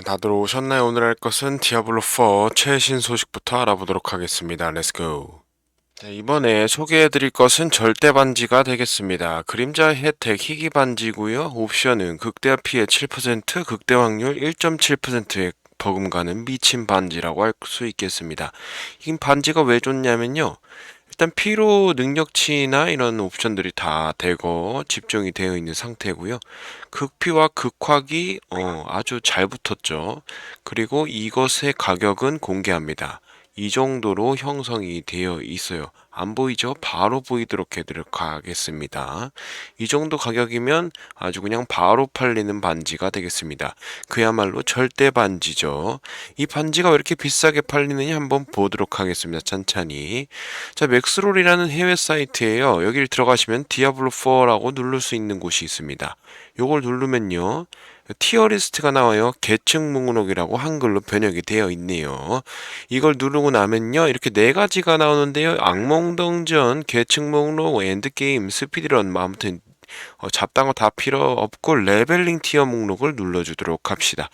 다들 오셨나요? 오늘 할 것은 디아블로4 최신 소식부터 알아보도록 하겠습니다. 렛츠고. 네, 이번에 소개해드릴 것은 절대 반지가 되겠습니다. 그림자 혜택 희귀 반지고요. 옵션은 극대화 피해 7%, 극대 확률 1.7%의 버금가는 미친 반지라고 할 수 있겠습니다. 이 반지가 왜 좋냐면요. 일단 피로 능력치나 이런 옵션들이 다 되고 집중이 되어 있는 상태고요. 극피와 극화기 어, 아주 잘 붙었죠. 그리고 이것의 가격은 공개합니다. 이 정도로 형성이 되어 있어요. 안 보이죠? 바로 보이도록 해드리도록 하겠습니다. 이 정도 가격이면 아주 그냥 바로 팔리는 반지가 되겠습니다. 그야말로 절대 반지죠. 이 반지가 왜 이렇게 비싸게 팔리느냐 한번 보도록 하겠습니다. 찬찬히. 자, 맥스롤이라는 해외 사이트에요. 여기를 들어가시면 디아블로4라고 누를 수 있는 곳이 있습니다. 요걸 누르면요. 티어리스트가 나와요. 계층 목록이라고 한글로 번역이 되어 있네요. 이걸 누르고 나면요. 이렇게 네 가지가 나오는데요. 악몽 동전, 계층 목록, 엔드게임, 스피드런, 뭐 아무튼 어, 잡다한 거 다 필요 없고 레벨링 티어 목록을 눌러주도록 합시다.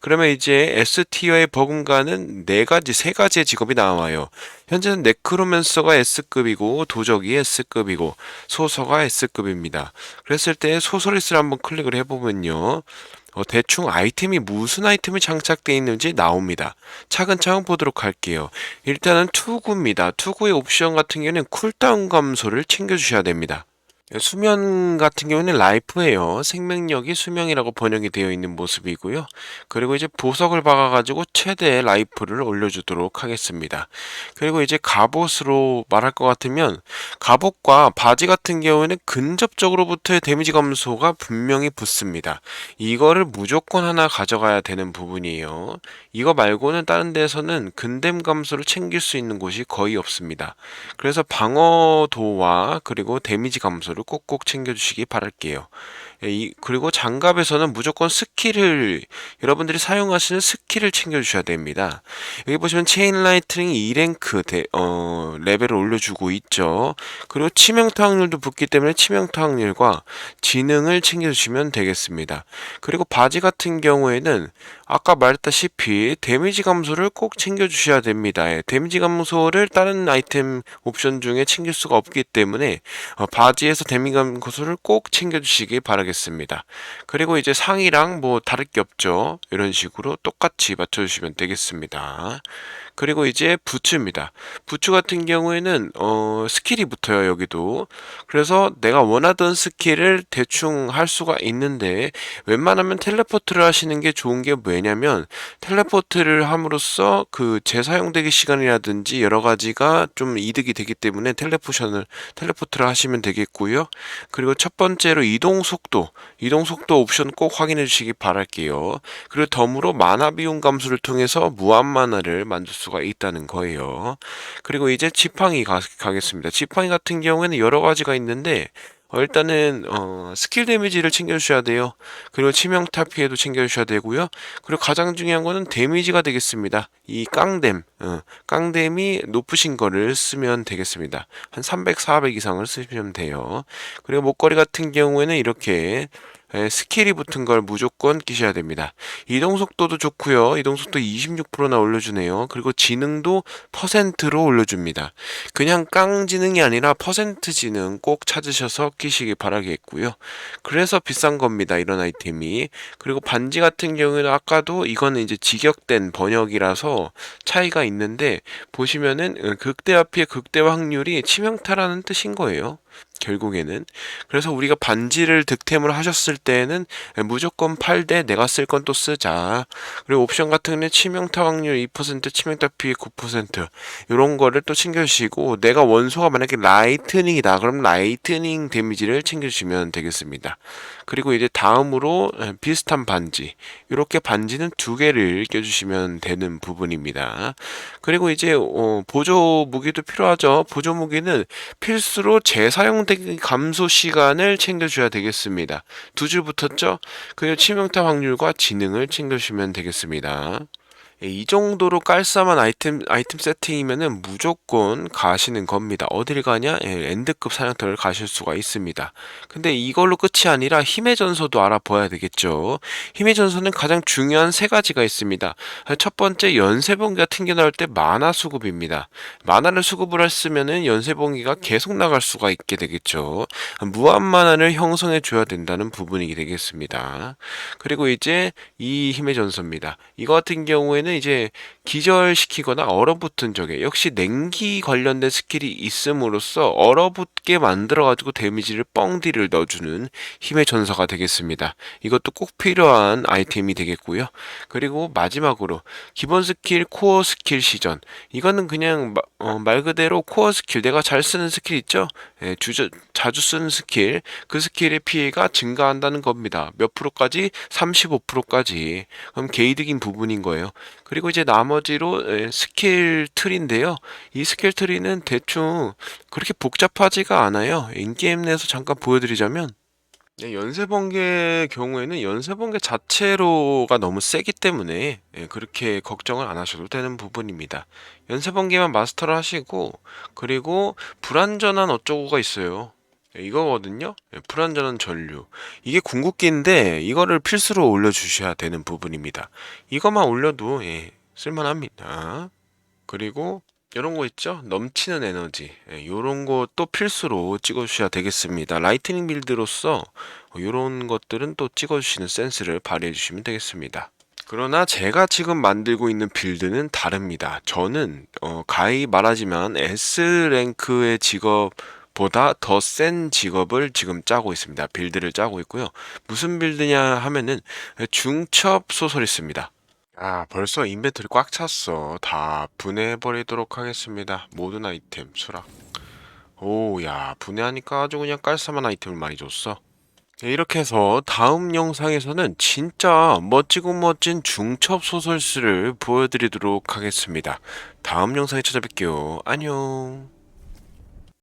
그러면 이제 S 티어의 버금가는 네 가지, 세 가지의 직업이 나와요. 현재는 네크로맨서가 S급이고 도적이 S급이고 소서가 S급입니다. 그랬을 때 소설리스를 한번 클릭을 해보면요. 어, 대충 아이템이 무슨 아이템이 장착되어 있는지 나옵니다. 차근차근 보도록 할게요. 일단은 투구입니다. 투구의 옵션 같은 경우는 쿨다운 감소를 챙겨주셔야 됩니다. 수면 같은 경우는 라이프예요. 생명력이 수명이라고 번역이 되어 있는 모습이고요. 그리고 이제 보석을 박아가지고 최대 라이프를 올려주도록 하겠습니다. 그리고 이제 갑옷으로 말할 것 같으면 갑옷과 바지 같은 경우에는 근접적으로부터의 데미지 감소가 분명히 붙습니다. 이거를 무조건 하나 가져가야 되는 부분이에요. 이거 말고는 다른 데서는 근댐 감소를 챙길 수 있는 곳이 거의 없습니다. 그래서 방어도와 그리고 데미지 감소를 꼭꼭 챙겨주시기 바랄게요. 예, 이, 그리고 장갑에서는 무조건 스킬을 여러분들이 사용하시는 스킬을 챙겨주셔야 됩니다. 여기 보시면 체인 라이트닝 2랭크 대, 어, 레벨을 올려주고 있죠. 그리고 치명타 확률도 붙기 때문에 치명타 확률과 지능을 챙겨주시면 되겠습니다. 그리고 바지 같은 경우에는 아까 말했다시피 데미지 감소를 꼭 챙겨주셔야 됩니다. 예, 데미지 감소를 다른 아이템 옵션 중에 챙길 수가 없기 때문에 어, 바지에서 데미지 감소를 꼭 챙겨주시기 바라겠습니다. 하겠습니다. 그리고 이제 상이랑 뭐 다를 게 없죠. 이런 식으로 똑같이 맞춰주시면 되겠습니다. 그리고 이제 부츠입니다. 부츠 같은 경우에는 어, 스킬이 붙어요 여기도. 그래서 내가 원하던 스킬을 대충 할 수가 있는데 웬만하면 텔레포트를 하시는 게 좋은 게 뭐냐면 텔레포트를 함으로써 그 재사용되기 시간이라든지 여러 가지가 좀 이득이 되기 때문에 텔레포션을 텔레포트를 하시면 되겠고요. 그리고 첫 번째로 이동 속도, 이동 속도 옵션 꼭 확인해 주시기 바랄게요. 그리고 덤으로 만화 비용 감소를 통해서 무한 만화를 만들 수가 있다는 거예요. 그리고 이제 지팡이 가, 가겠습니다. 지팡이 같은 경우에는 여러 가지가 있는데 어, 일단은 어, 스킬 데미지를 챙겨주셔야 돼요. 그리고 치명타 피해도 챙겨주셔야 되고요. 그리고 가장 중요한 거는 데미지가 되겠습니다. 이 깡댐, 어, 깡댐이 높으신 거를 쓰면 되겠습니다. 한 300, 400 이상을 쓰시면 돼요. 그리고 목걸이 같은 경우에는 이렇게 예, 스킬이 붙은 걸 무조건 끼셔야 됩니다. 이동 속도도 좋고요. 이동 속도 26%나 올려주네요. 그리고 지능도 퍼센트로 올려줍니다. 그냥 깡 지능이 아니라 퍼센트 지능 꼭 찾으셔서 끼시기 바라겠고요. 그래서 비싼 겁니다. 이런 아이템이. 그리고 반지 같은 경우에는 아까도 이거는 이제 직역된 번역이라서 차이가 있는데 보시면은 어, 극대화 피해 극대화 확률이 치명타라는 뜻인 거예요. 결국에는. 그래서 우리가 반지를 득템을 하셨을 때는 무조건 팔대 내가 쓸 건 또 쓰자. 그리고 옵션 같은 경우는 치명타 확률 2% 치명타 피해 9% 이런 거를 또 챙겨주시고 내가 원소가 만약에 라이트닝이다. 그럼 라이트닝 데미지를 챙겨주시면 되겠습니다. 그리고 이제 다음으로 비슷한 반지. 이렇게 반지는 두 개를 껴주시면 되는 부분입니다. 그리고 이제 어, 보조 무기도 필요하죠. 보조 무기는 필수로 재사용 선택 감소 시간을 챙겨줘야 되겠습니다. 두 줄 붙었죠? 그리고 치명타 확률과 지능을 챙겨주시면 되겠습니다. 예, 이 정도로 깔쌈한 아이템 아이템 세팅이면은 무조건 가시는 겁니다. 어딜 가냐? 예, 엔드급 사냥터를 가실 수가 있습니다. 근데 이걸로 끝이 아니라 힘의 전서도 알아봐야 되겠죠. 힘의 전서는 가장 중요한 세 가지가 있습니다. 첫 번째 연쇄번기가 튕겨 나올 때 만화 수급입니다. 만화를 수급을 했으면은 연쇄번기가 계속 나갈 수가 있게 되겠죠. 무한 만화를 형성해 줘야 된다는 부분이 되겠습니다. 그리고 이제 이 힘의 전서입니다. 이거 같은 경우에는 이제 기절시키거나 얼어붙은 적에 역시 냉기 관련된 스킬이 있음으로써 얼어붙게 만들어가지고 데미지를 뻥디를 넣어주는 힘의 전서가 되겠습니다. 이것도 꼭 필요한 아이템이 되겠고요. 그리고 마지막으로 기본 스킬, 코어 스킬 시전. 이거는 그냥 마- 어, 말 그대로 코어 스킬, 내가 잘 쓰는 스킬 있죠? 예, 주저, 자주 쓰는 스킬, 그 스킬의 피해가 증가한다는 겁니다. 몇 프로까지? 35%까지. 그럼 개이득인 부분인 거예요. 그리고 이제 나머지로 예, 스킬 트리인데요. 이 스킬 트리는 대충 그렇게 복잡하지가 않아요. 인게임 내에서 잠깐 보여드리자면 네, 연쇄번개 경우에는 연쇄번개 자체로가 너무 세기 때문에 예, 그렇게 걱정을 안 하셔도 되는 부분입니다. 연쇄번개만 마스터를 하시고 그리고 불완전한 어쩌고가 있어요. 예, 이거거든요. 예, 불완전한 전류. 이게 궁극기인데 이거를 필수로 올려주셔야 되는 부분입니다. 이것만 올려도 예, 쓸만합니다. 그리고 이런 거 있죠? 넘치는 에너지. 이런 거 또 필수로 찍어주셔야 되겠습니다. 라이트닝 빌드로서 이런 것들은 또 찍어주시는 센스를 발휘해 주시면 되겠습니다. 그러나 제가 지금 만들고 있는 빌드는 다릅니다. 저는 어, 가히 말하지만 S랭크의 직업 보다 더 센 직업을 지금 짜고 있습니다. 빌드를 짜고 있고요. 무슨 빌드냐 하면은 중첩 소설이습니다. 아, 벌써 인벤토리 꽉 찼어. 다 분해해버리도록 하겠습니다. 모든 아이템 수락. 오, 야, 분해하니까 아주 그냥 깔쌈한 아이템을 많이 줬어. 네, 이렇게 해서 다음 영상에서는 진짜 멋지고 멋진 중첩 소설스를 보여드리도록 하겠습니다. 다음 영상에 찾아뵐게요. 안녕.